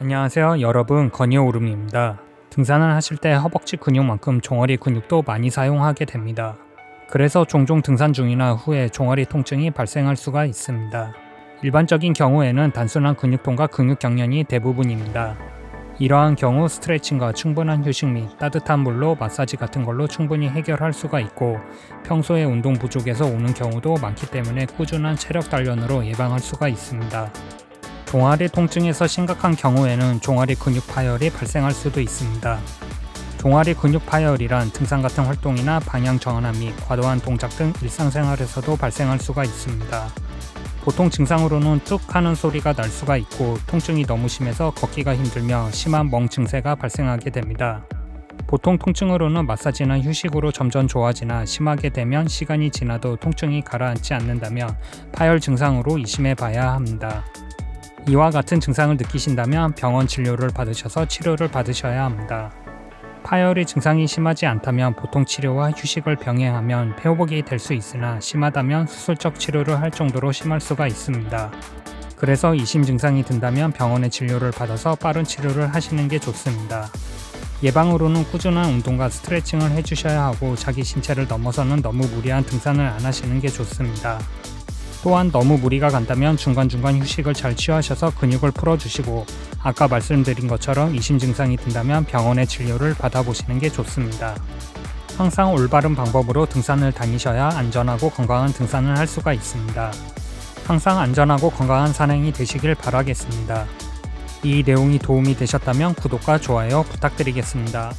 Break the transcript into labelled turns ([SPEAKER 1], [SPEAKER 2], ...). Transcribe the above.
[SPEAKER 1] 안녕하세요 여러분 건이오름입니다. 등산을 하실 때 허벅지 근육만큼 종아리 근육도 많이 사용하게 됩니다. 그래서 종종 등산 중이나 후에 종아리 통증이 발생할 수가 있습니다. 일반적인 경우에는 단순한 근육통과 근육 경련이 대부분입니다. 이러한 경우 스트레칭과 충분한 휴식 및 따뜻한 물로 마사지 같은 걸로 충분히 해결할 수가 있고 평소에 운동 부족에서 오는 경우도 많기 때문에 꾸준한 체력 단련으로 예방할 수가 있습니다. 종아리 통증에서 심각한 경우에는 종아리 근육 파열이 발생할 수도 있습니다. 종아리 근육 파열이란 등산 같은 활동이나 방향 전환 및 과도한 동작 등 일상생활에서도 발생할 수가 있습니다. 보통 증상으로는 뚝 하는 소리가 날 수가 있고 통증이 너무 심해서 걷기가 힘들며 심한 멍 증세가 발생하게 됩니다. 보통 통증으로는 마사지나 휴식으로 점점 좋아지나 심하게 되면 시간이 지나도 통증이 가라앉지 않는다면 파열 증상으로 의심해 봐야 합니다. 이와 같은 증상을 느끼신다면 병원 진료를 받으셔서 치료를 받으셔야 합니다. 파열의 증상이 심하지 않다면 보통 치료와 휴식을 병행하면 회복이 될 수 있으나 심하다면 수술적 치료를 할 정도로 심할 수가 있습니다. 그래서 이심 증상이 든다면 병원의 진료를 받아서 빠른 치료를 하시는 게 좋습니다. 예방으로는 꾸준한 운동과 스트레칭을 해주셔야 하고 자기 신체를 넘어서는 너무 무리한 등산을 안 하시는 게 좋습니다. 또한 너무 무리가 간다면 중간중간 휴식을 잘 취하셔서 근육을 풀어주시고 아까 말씀드린 것처럼 이심 증상이 든다면 병원의 진료를 받아보시는 게 좋습니다. 항상 올바른 방법으로 등산을 다니셔야 안전하고 건강한 등산을 할 수가 있습니다. 항상 안전하고 건강한 산행이 되시길 바라겠습니다. 이 내용이 도움이 되셨다면 구독과 좋아요 부탁드리겠습니다.